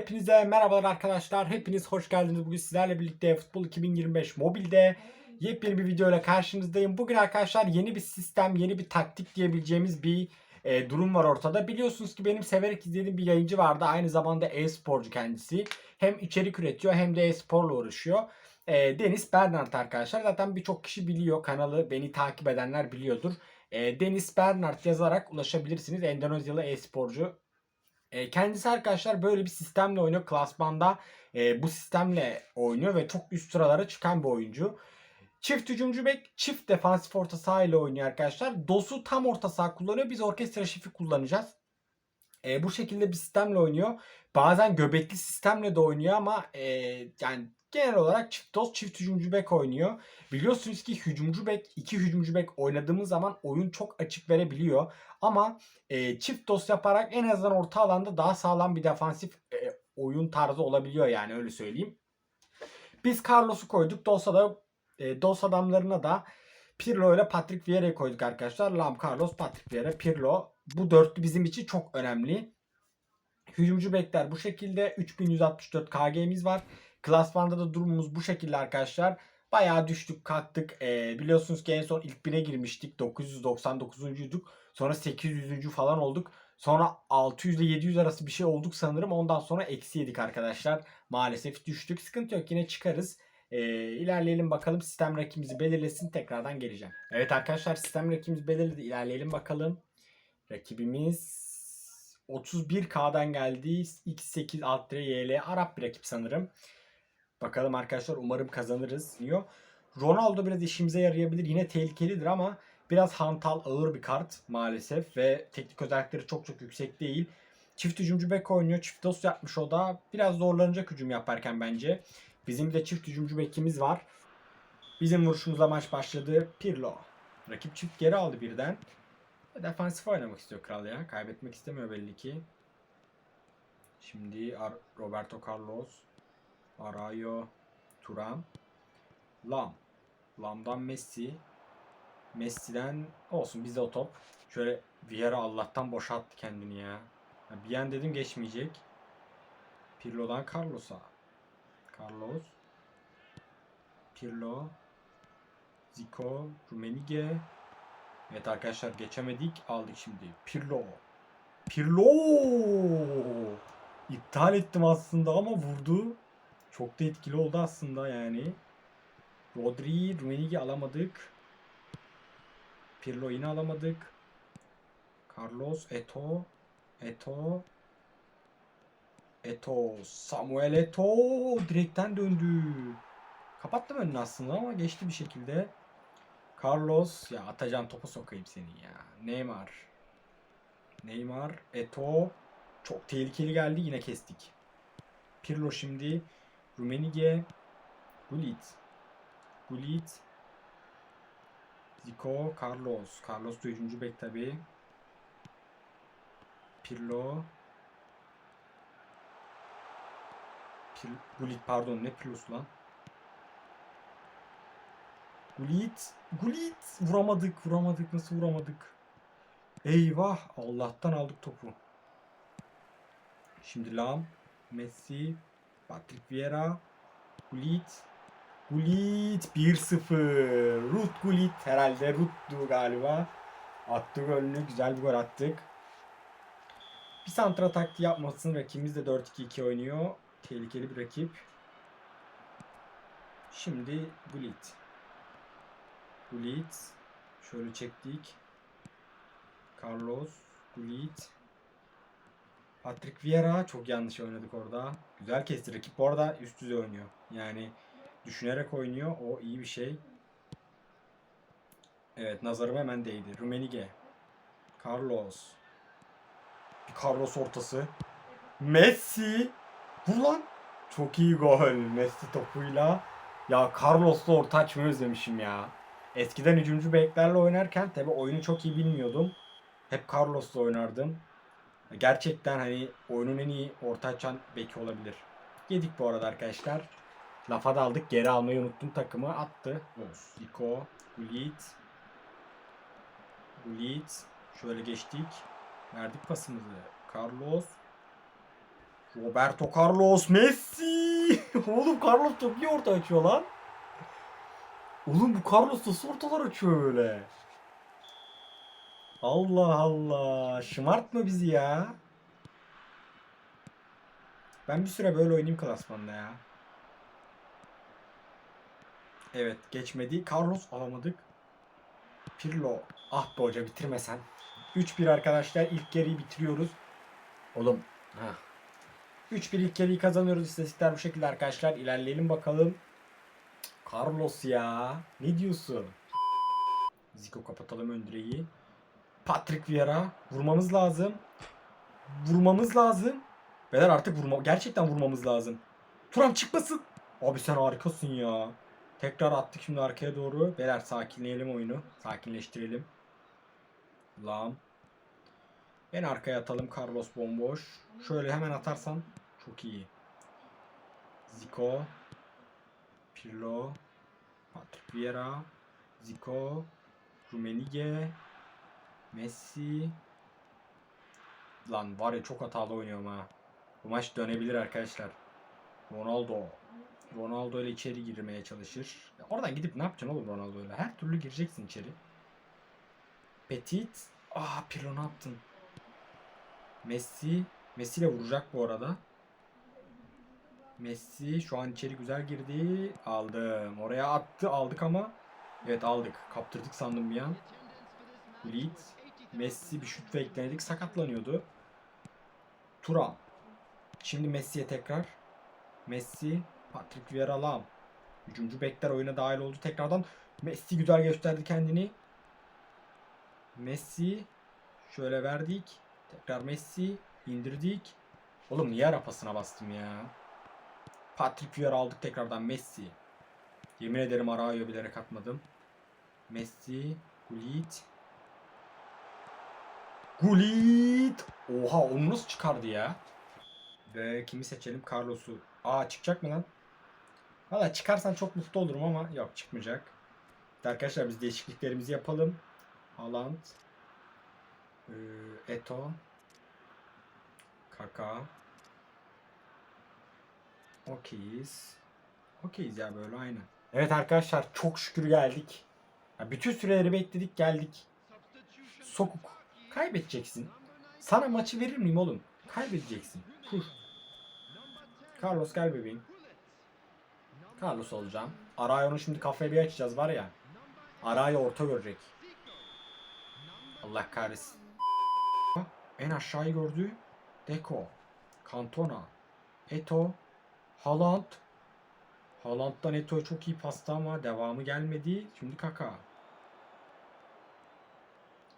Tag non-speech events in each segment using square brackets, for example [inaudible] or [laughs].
Hepinize merhabalar arkadaşlar. Hepiniz hoş geldiniz. Bugün sizlerle birlikte Futbol 2025 mobilde yepyeni bir video ile karşınızdayım. Bugün arkadaşlar yeni bir sistem, yeni bir taktik diyebileceğimiz bir e, durum var ortada. Biliyorsunuz ki benim severek izlediğim bir yayıncı vardı. Aynı zamanda e-sporcu kendisi. Hem içerik üretiyor hem de e-sporla uğraşıyor. E, Deniz Bernard arkadaşlar. Zaten birçok kişi biliyor. Kanalı beni takip edenler biliyordur. E, Deniz Bernard yazarak ulaşabilirsiniz. Endonezyalı e-sporcu. E, kendisi arkadaşlar böyle bir sistemle oynuyor. Klasmanda e, bu sistemle oynuyor ve çok üst sıralara çıkan bir oyuncu. Çift hücumcu bek, çift defansif orta saha ile oynuyor arkadaşlar. DOS'u tam orta saha kullanıyor. Biz orkestra şifi kullanacağız. E, bu şekilde bir sistemle oynuyor. Bazen göbekli sistemle de oynuyor ama e, yani genel olarak çift DOS, çift hücumcu bek oynuyor. Biliyorsunuz ki hücumcu bek, iki hücumcu bek oynadığımız zaman oyun çok açık verebiliyor. Ama e, çift dos yaparak en azından orta alanda daha sağlam bir defansif e, oyun tarzı olabiliyor yani öyle söyleyeyim. Biz Carlos'u koyduk. Dosa da e, Dos adamlarına da Pirlo ile Patrick Vieira'yı koyduk arkadaşlar. Lam, Carlos, Patrick Vieira, Pirlo. Bu dörtlü bizim için çok önemli. Hücumcu bekler bu şekilde. 3164 KG'miz var. Klasmanda da durumumuz bu şekilde arkadaşlar. Bayağı düştük kalktık. Ee, biliyorsunuz ki en son ilk bine girmiştik. 999'uyduk. Sonra 800. falan olduk. Sonra 600 ile 700 arası bir şey olduk sanırım. Ondan sonra eksi yedik arkadaşlar. Maalesef düştük. Sıkıntı yok yine çıkarız. Ee, ilerleyelim bakalım. Sistem rakibimizi belirlesin. Tekrardan geleceğim. Evet arkadaşlar sistem rakibimizi belirledi. İlerleyelim bakalım. Rakibimiz 31K'dan geldi. X8 Alt YL Arap bir rakip sanırım. Bakalım arkadaşlar umarım kazanırız diyor. Ronaldo biraz işimize yarayabilir. Yine tehlikelidir ama biraz hantal ağır bir kart maalesef ve teknik özellikleri çok çok yüksek değil. Çift hücumcu bek oynuyor. Çift dos yapmış o da. Biraz zorlanacak hücum yaparken bence. Bizim de çift hücumcu bekimiz var. Bizim vuruşumuzla maç başladı. Pirlo. Rakip çift geri aldı birden. Defansif oynamak istiyor kral ya. Kaybetmek istemiyor belli ki. Şimdi Roberto Carlos. Arayo. Turan. Lam. Lam'dan Messi. Messi'den olsun bizde o top. Şöyle Vieira Allah'tan boşalttı kendini ya. ya bir an dedim geçmeyecek. Pirlo'dan Carlos'a. Carlos. Pirlo. Zico. Rumenige. Evet arkadaşlar geçemedik. Aldık şimdi. Pirlo. Pirlo. İptal ettim aslında ama vurdu. Çok da etkili oldu aslında yani. Rodri, Rumenige alamadık. Pirlo yine alamadık. Carlos, Eto, Eto, Eto, Samuel Eto direkten döndü. Kapattım önünü aslında ama geçti bir şekilde. Carlos, ya atacağım topu sokayım seni ya. Neymar. Neymar, Eto. Çok tehlikeli geldi yine kestik. Pirlo şimdi. Rumenige. Gullit. Gullit. Zico, Carlos. Carlos da üçüncü bek tabi. Pirlo. Pir Gullit pardon ne Pirlo'su lan? Gullit. Gullit. Vuramadık vuramadık nasıl vuramadık? Eyvah Allah'tan aldık topu. Şimdi Lam. Messi. Patrick Vieira. Gullit. Gullit 1-0. Ruth Gullit herhalde Ruth'tu galiba. Attı golünü. Güzel bir gol attık. Bir santra taktiği yapmasın. Rakibimiz de 4-2-2 oynuyor. Tehlikeli bir rakip. Şimdi Gullit. Gullit. Şöyle çektik. Carlos. Gullit. Patrick Vieira çok yanlış oynadık orada. Güzel kesti. Rakip bu arada üst düzey oynuyor. Yani düşünerek oynuyor. O iyi bir şey. Evet nazarım hemen değdi. Rumenige. Carlos. Bir Carlos ortası. Messi. Vur lan. Çok iyi gol. Messi topuyla. Ya Carlos'la orta açmayı özlemişim ya. Eskiden hücumcu beklerle oynarken tabi oyunu çok iyi bilmiyordum. Hep Carlos'la oynardım. Gerçekten hani oyunun en iyi orta açan beki olabilir. Yedik bu arada arkadaşlar. Lafa da aldık. Geri almayı unuttum takımı. Attı. Zico. Gullit. Gullit. Şöyle geçtik. Verdik pasımızı. Carlos. Roberto Carlos Messi. [laughs] Oğlum Carlos çok iyi orta açıyor lan. Oğlum bu Carlos nasıl ortalar açıyor öyle? Allah Allah. Şımartma bizi ya. Ben bir süre böyle oynayayım klasmanda ya. Evet geçmedi. Carlos alamadık. Pirlo. Ah be hoca bitirmesen. 3-1 arkadaşlar ilk yarıyı bitiriyoruz. Oğlum. Heh. 3-1 ilk yarıyı kazanıyoruz. İstatistikler bu şekilde arkadaşlar. İlerleyelim bakalım. Carlos ya. Ne diyorsun? Zico kapatalım ön. Patrick Vieira. Vurmamız lazım. Vurmamız lazım. Beyler artık vurma gerçekten vurmamız lazım. Turam çıkmasın. Abi sen harikasın ya. Tekrar attık şimdi arkaya doğru. Beyler sakinleyelim oyunu. Sakinleştirelim. Lam. Ben arkaya atalım Carlos bomboş. Şöyle hemen atarsan çok iyi. Zico. Pirlo. Patrick Vieira. Zico. Rumenige. Messi. Lan var ya çok hatalı oynuyorum ha. Bu maç dönebilir arkadaşlar. Ronaldo. Ronaldo ile içeri girmeye çalışır. Oradan gidip ne yapacaksın oğlum Ronaldo ile? Her türlü gireceksin içeri. Petit. Ah Pirlo ne yaptın? Messi. Messi ile vuracak bu arada. Messi şu an içeri güzel girdi. Aldım. Oraya attı. Aldık ama. Evet aldık. Kaptırdık sandım bir an. Lead. Messi bir şut bekledik. Sakatlanıyordu. Turam. Şimdi Messi'ye tekrar. Messi. Patrick Vieira Lam. Hücumcu bekler oyuna dahil oldu tekrardan. Messi güzel gösterdi kendini. Messi. Şöyle verdik. Tekrar Messi. indirdik. Oğlum niye arapasına bastım ya? Patrick Vieira aldık tekrardan Messi. Yemin ederim Arao'yu bilerek atmadım. Messi. Gullit. Gullit. Oha onu nasıl çıkardı ya? Ve kimi seçelim? Carlos'u. Aa çıkacak mı lan? Valla çıkarsan çok mutlu olurum ama yok çıkmayacak. Arkadaşlar biz değişikliklerimizi yapalım. Haaland. Ee, Eto. Kaka. Okeyiz. Okeyiz ya böyle aynı. Evet arkadaşlar çok şükür geldik. Ya bütün süreleri bekledik geldik. Sokuk. Kaybedeceksin. Sana maçı verir miyim oğlum? Kaybedeceksin. Huh. Carlos gel bebeğim. Carlos olacağım. Arayon'u şimdi kafaya bir açacağız var ya. Arayo orta görecek. Allah kahretsin. En aşağıyı gördü. Deko. Cantona. Eto. Haaland. Haaland'dan Eto'ya çok iyi pasta ama devamı gelmedi. Şimdi Kaka.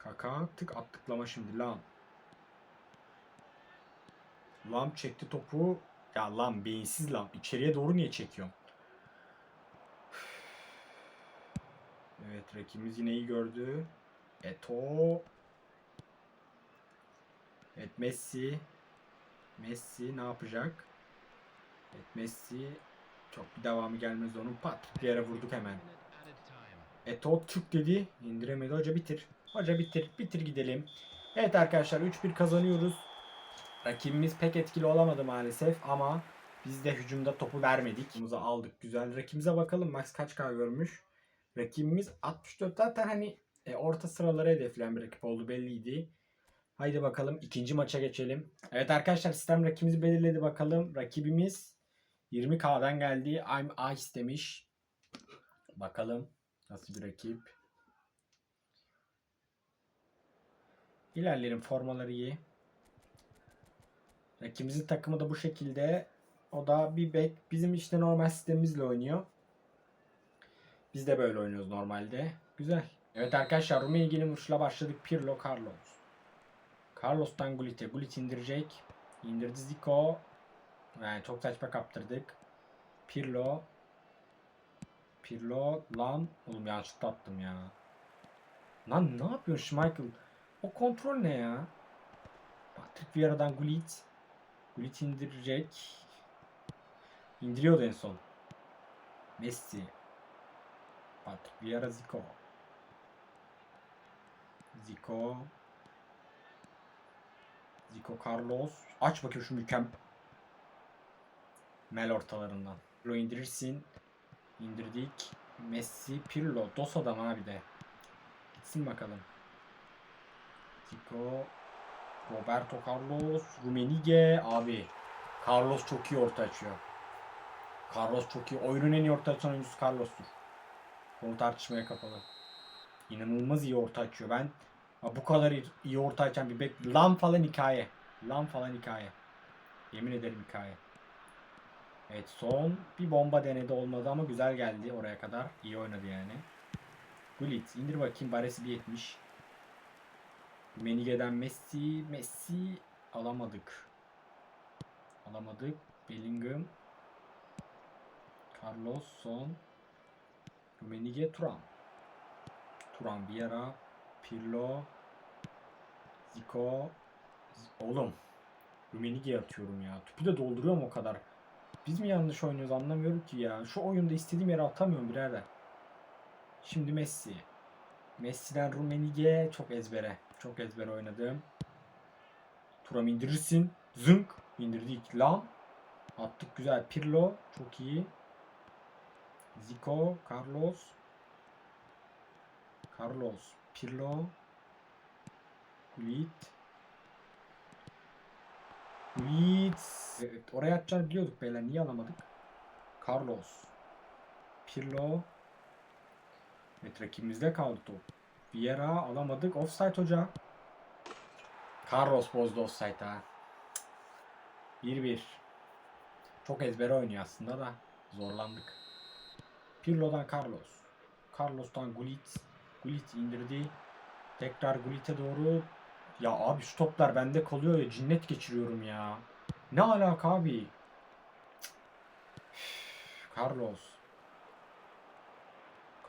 Kaka tık attıklama şimdi lan. Lam çekti topu. Ya lan beyinsiz lan. İçeriye doğru niye çekiyorsun? Evet rakibimiz yine iyi gördü. Eto. Evet Messi. Messi ne yapacak? Evet Messi. Çok bir devamı gelmez onun. Pat bir yere vurduk hemen. Eto Türk dedi. İndiremedi. Hoca bitir. Hoca bitir. Bitir gidelim. Evet arkadaşlar 3-1 kazanıyoruz. Rakibimiz pek etkili olamadı maalesef ama biz de hücumda topu vermedik. Muza aldık güzel. Rakibimize bakalım Max kaç K görmüş. Rakibimiz 64 zaten hani e, orta sıraları hedefleyen bir rakip oldu belliydi. Haydi bakalım ikinci maça geçelim. Evet arkadaşlar sistem rakibimizi belirledi bakalım. Rakibimiz 20K'dan geldi. I'm Ice demiş. Bakalım nasıl bir rakip. İlerleyelim formaları iyi. Rakibimizin takımı da bu şekilde. O da bir bek. Bizim işte normal sistemimizle oynuyor. Biz de böyle oynuyoruz normalde. Güzel. Evet arkadaşlar Rumeli ilgili vuruşla başladık. Pirlo Carlos. Carlos'tan Gullit'e. Gullit indirecek. İndirdi Zico. Yani çok saçma kaptırdık. Pirlo. Pirlo. Lan. Oğlum yanlışlıkla attım ya. Lan ne yapıyorsun Schmeichel? O kontrol ne ya? Patrick Vieira'dan Gullit. Gullit indirecek. İndiriyordu en son. Messi. Patrick Vieira Zico. Zico. Zico Carlos. Aç bakayım şu mükemmel. Mel ortalarından. Pirlo indirirsin. İndirdik. Messi, Pirlo. Dos adam abi de. Gitsin bakalım. Tico. Roberto Carlos. Rumenige. Abi. Carlos çok iyi orta açıyor. Carlos çok iyi. Oyunun en iyi orta açan oyuncusu Carlos'tur. Konu tartışmaya kapalı. İnanılmaz iyi orta açıyor. Ben bu kadar iyi orta açan bir bek... Lan falan hikaye. Lan falan hikaye. Yemin ederim hikaye. Evet son bir bomba denedi olmadı ama güzel geldi oraya kadar. İyi oynadı yani. Gullit indir bakayım baresi bir 70. Menige'den Messi. Messi alamadık. Alamadık. Bellingham. Carlos son. Rumenige Turan. Turan Vieira. Pirlo. Zico. Oğlum. Rumenige'ye atıyorum ya. Tüpü de dolduruyorum o kadar. Biz mi yanlış oynuyoruz anlamıyorum ki ya. Şu oyunda istediğim yere atamıyorum birader. Şimdi Messi. Messi'den Rumenige çok ezbere. Çok ezbere oynadım. Turam indirirsin. Zınk. indirdik. Lan. Attık güzel. Pirlo. Çok iyi. Zico. Carlos. Carlos. Pirlo. Gullit. Leeds. Evet, oraya atacağını biliyorduk beyler. Niye alamadık? Carlos. Pirlo. Evet rakibimizde kaldı top. Vieira alamadık. Offside hoca. Carlos bozdu offside ha. 1-1. Çok ezbere oynuyor aslında da. Zorlandık. Pirlo'dan Carlos. Carlos'tan Gullit. Gullit indirdi. Tekrar Gullit'e doğru ya abi şu toplar bende kalıyor ya cinnet geçiriyorum ya. Ne alaka abi? Carlos.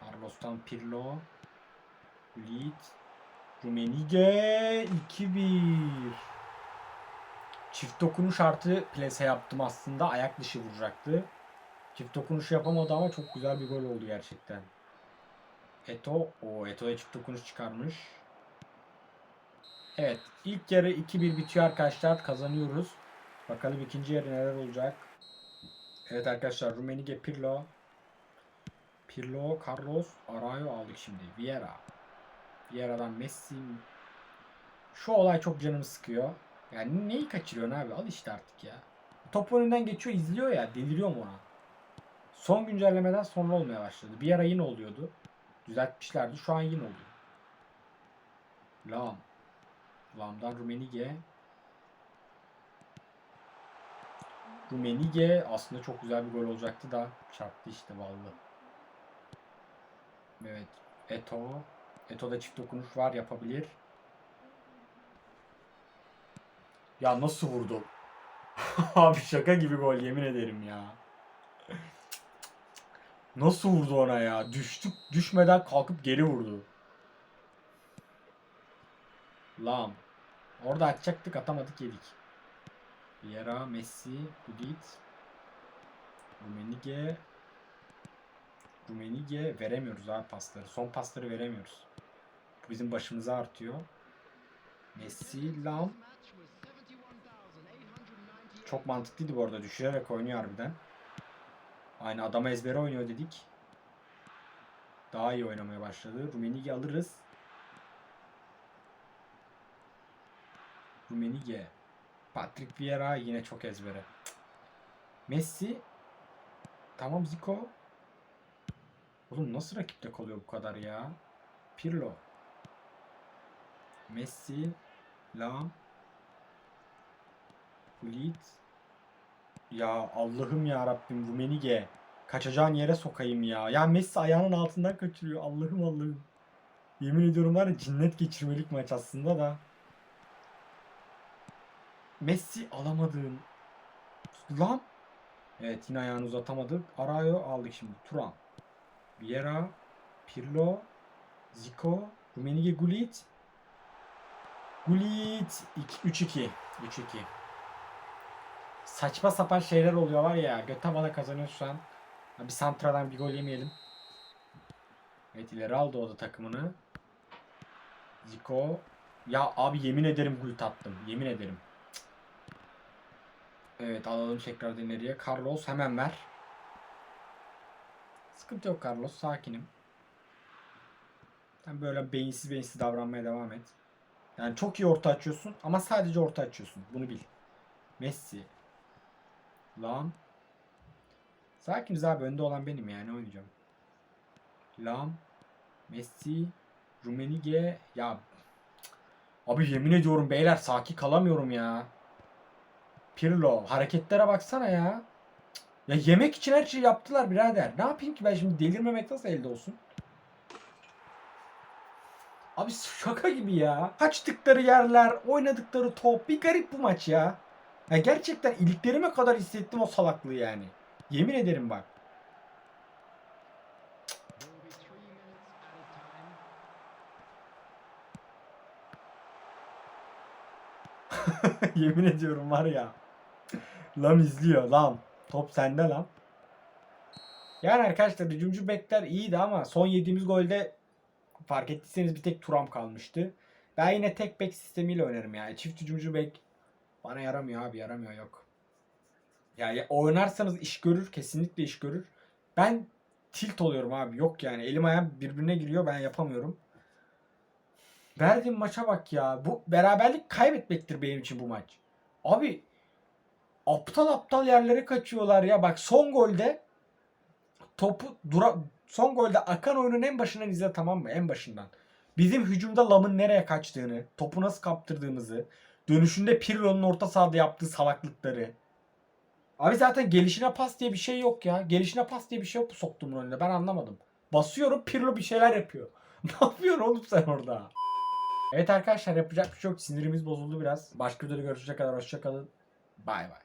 Carlos'tan Pirlo. Lead. Rumenige 2-1. Çift dokunuş artı plase yaptım aslında. Ayak dışı vuracaktı. Çift dokunuş yapamadı ama çok güzel bir gol oldu gerçekten. Eto. O Eto'ya çift dokunuş çıkarmış. Evet. ilk yarı 2-1 bitiyor arkadaşlar. Kazanıyoruz. Bakalım ikinci yarı neler olacak. Evet arkadaşlar. Rumenige Pirlo. Pirlo, Carlos, Arayo aldık şimdi. Vieira. Vieira'dan Messi. Şu olay çok canımı sıkıyor. Yani neyi kaçırıyorsun abi? Al işte artık ya. Top önünden geçiyor izliyor ya. Deliriyorum ona. Son güncellemeden sonra olmaya başladı. Bir ara yine oluyordu. Düzeltmişlerdi. Şu an yine oluyor. Lam. Lam'dan Rumenige. Rumenige aslında çok güzel bir gol olacaktı da çarptı işte vallahi. Evet. Eto. Eto'da çift dokunuş var yapabilir. Ya nasıl vurdu? [laughs] Abi şaka gibi gol yemin ederim ya. Nasıl vurdu ona ya? Düştük düşmeden kalkıp geri vurdu. Lam. Orada atacaktık atamadık yedik. Vieira, Messi, Gudit. Rumenige. Rumenige veremiyoruz abi pasları. Son pasları veremiyoruz. Bu bizim başımıza artıyor. Messi, Lam. Çok mantıklıydı bu arada. Düşürerek oynuyor harbiden. Aynı adama ezbere oynuyor dedik. Daha iyi oynamaya başladı. Rumenige alırız. Rumenige. Patrick Vieira yine çok ezbere. Messi. Tamam Zico. Oğlum nasıl rakipte kalıyor bu kadar ya? Pirlo. Messi. Lam. Gullit. Ya Allah'ım ya Rabbim Rumenige. Kaçacağın yere sokayım ya. Ya Messi ayağının altından kaçırıyor. Allah'ım Allah'ım. Yemin ediyorum var ya cinnet geçirmelik maç aslında da. Messi alamadığım. Lan. Evet yine ayağını uzatamadık. Arayo aldık şimdi. Turan. Vieira. Pirlo. Zico. Rumenige Gullit. Gullit. 3-2. 3-2. Saçma sapan şeyler oluyor var ya. Götavada kazanıyor şu an. Bir santradan bir gol yemeyelim. Evet ileri aldı o da takımını. Zico. Ya abi yemin ederim gol attım. Yemin ederim. Evet alalım tekrar ileriye. Carlos hemen ver. Sıkıntı yok Carlos. Sakinim. Sen böyle beyinsiz beyinsiz davranmaya devam et. Yani çok iyi orta açıyorsun ama sadece orta açıyorsun. Bunu bil. Messi. Lan. Sakiniz abi önde olan benim yani oynayacağım. Lam. Messi. Rumenige. Ya. Abi yemin ediyorum beyler sakin kalamıyorum ya. Pirlo. Hareketlere baksana ya. Ya yemek için her şeyi yaptılar birader. Ne yapayım ki ben şimdi delirmemek nasıl elde olsun? Abi şaka gibi ya. Kaçtıkları yerler, oynadıkları top. Bir garip bu maç ya. Ya gerçekten iliklerime kadar hissettim o salaklığı yani. Yemin ederim bak. [laughs] Yemin ediyorum var ya. Lam izliyor lan. Top sende lan. Yani arkadaşlar hücumcu bekler iyiydi ama son yediğimiz golde fark ettiyseniz bir tek Turam kalmıştı. Ben yine tek bek sistemiyle oynarım yani. Çift hücumcu bek bana yaramıyor abi yaramıyor yok. Yani oynarsanız iş görür kesinlikle iş görür. Ben tilt oluyorum abi yok yani elim ayağım birbirine giriyor ben yapamıyorum. Verdiğim maça bak ya. Bu beraberlik kaybetmektir benim için bu maç. Abi aptal aptal yerlere kaçıyorlar ya. Bak son golde topu dura son golde akan oyunun en başından izle tamam mı? En başından. Bizim hücumda Lam'ın nereye kaçtığını, topu nasıl kaptırdığımızı, dönüşünde Pirlo'nun orta sahada yaptığı salaklıkları. Abi zaten gelişine pas diye bir şey yok ya. Gelişine pas diye bir şey yok bu soktuğumun önünde. Ben anlamadım. Basıyorum Pirlo bir şeyler yapıyor. [laughs] ne yapıyorsun oğlum sen orada? Evet arkadaşlar yapacak bir şey yok. Sinirimiz bozuldu biraz. Başka videoda görüşecek kadar hoşçakalın. Bay bay.